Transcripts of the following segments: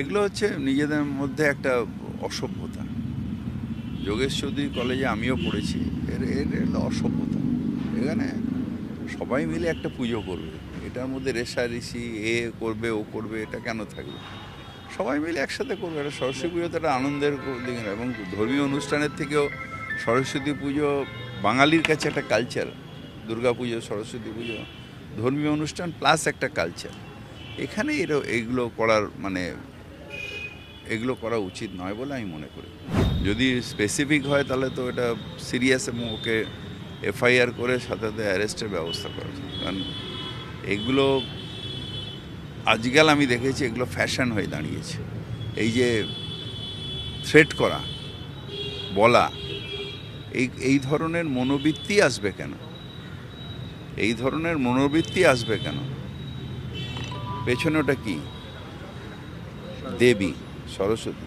এগুলো হচ্ছে নিজেদের মধ্যে একটা অসভ্যতা। যোগেশ্বরী কলেজে আমিও পড়েছি, এর এর অসভ্যতা। এখানে সবাই মিলে একটা পুজো করবে। এটার মধ্যে রেশারেশি এ করবে, ও করবে, এটা কেন থাকবে? সবাই মিলে একসাথে করবে, এটা সরস্বতী পুজো তো একটা আনন্দের দিন। এবং ধর্মীয় অনুষ্ঠানের থেকেও সরস্বতী পুজো বাঙালির কাছে একটা কালচার দুর্গা পুজো, সরস্বতী পুজো, ধর্মীয় অনুষ্ঠান প্লাস একটা কালচার এখানে এরো এইগুলো করার মানে এগুলো করা উচিত নয় বলে আমি মনে করি। যদি স্পেসিফিক হয় তাহলে তো এটা সিরিয়াস এবং ওকে এফআইআর করে সাথে সাথে অ্যারেস্টের ব্যবস্থা করা উচিত। কারণ এগুলো আজকাল আমি দেখেছি এগুলো ফ্যাশন হয়ে দাঁড়িয়েছে। এই যে থ্রেট করা, বলা, এই এই ধরনের মনোবৃত্তি আসবে কেন? এই ধরনের মনোবৃত্তি আসবে কেন? পেছনে ওটা কি? দেবী। সরস্বতী।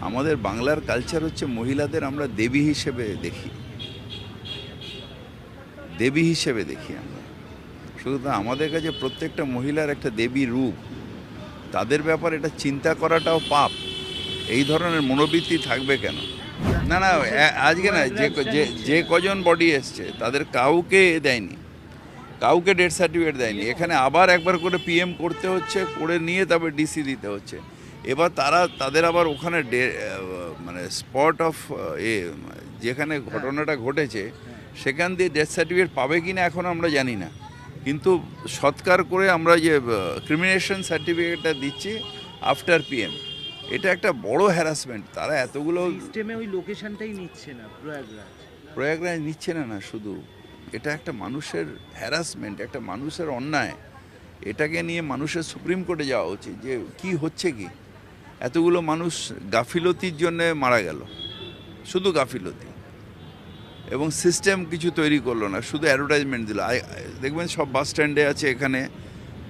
আমাদের বাংলার কালচার হচ্ছে মহিলাদের আমরা দেবী হিসেবে দেখি। দেবী হিসেবে দেখি আমরা। শুধু তা আমাদের কাছে প্রত্যেকটা মহিলার একটা দেবী রূপ। তাদের ব্যাপার এটা চিন্তা করাটাও পাপ। এই ধরনের মনোবৃত্তি থাকবে কেন? না না আজকে না, যে, যে- কজন বডি এসছে, তাদের কাউকে দেয়নি। কাউকে ডেথ সার্টিফিকেট দেয়নি। এখানে আবার একবার করে পিএম করতে হচ্ছে, করে নিয়ে তবে ডিসি দিতে হচ্ছে। এবার তারা তাদের আবার ওখানে মানে স্পট অফ এ যেখানে ঘটনাটা ঘটেছে সেখান দিয়ে ডেথ সার্টিফিকেট পাবে কি না এখন আমরা জানি না। কিন্তু সৎকার করে আমরা যে ক্রিমিনেশন সার্টিফিকেটটা দিচ্ছি আফটার পিএম এটা একটা বড় হ্যারাসমেন্ট তারা এতগুলো সিস্টেমে ওই লোকেশনটাই নিচ্ছে না প্রয়াগরাজ। প্রয়াগরাজ নিচ্ছে না না শুধু। এটা একটা মানুষের হ্যারাসমেন্ট একটা মানুষের অন্যায়। এটাকে নিয়ে মানুষের সুপ্রিম কোর্টে যাওয়া উচিত যে কি হচ্ছে কি? এতগুলো মানুষ গাফিলতির জন্য মারা গেল। শুধু গাফিলতি। এবং সিস্টেম কিছু তৈরি করল না, শুধু অ্যাডভার্টাইজমেন্ট দিল। দেখবেন সব বাস স্ট্যান্ডে আছে এখানে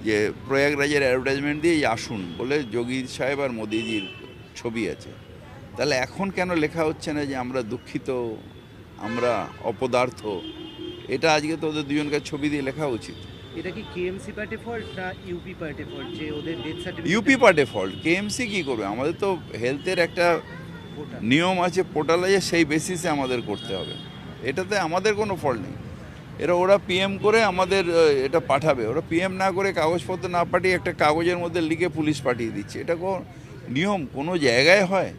যে প্রয়াগরাজের অ্যাডভার্টাইজমেন্ট দিয়ে আসুন বলে যোগী সাহেব আর মোদিজির ছবি আছে। তাহলে এখন কেন লেখা হচ্ছে না যে আমরা দুঃখিত, আমরা অপদার্থ? এটা আজকে তো ওদের দুজনকার ছবি দিয়ে লেখা উচিত। এটা কি কেএমসি পার্টি ফল্ট না ইউপি পার্টি ফল্ট যে ওদের ডেথ সার্টিফিকেট ইউপি পার্টে ফল্ট কেএমসি কি করবে? আমাদের তো হেলথের একটা নিয়ম আছে পোর্টাল আছে সেই বেসিসে আমাদের করতে হবে। এটাতে আমাদের কোনো ফল্ট নেই। এরা ওরা পিএম করে আমাদের এটা পাঠাবে। ওরা পিএম না করে কাগজপত্র না পাঠিয়ে একটা কাগজের মধ্যে লিখে পুলিশ পাঠিয়ে দিচ্ছে। এটা কোনো নিয়ম কোনো জায়গায় হয়?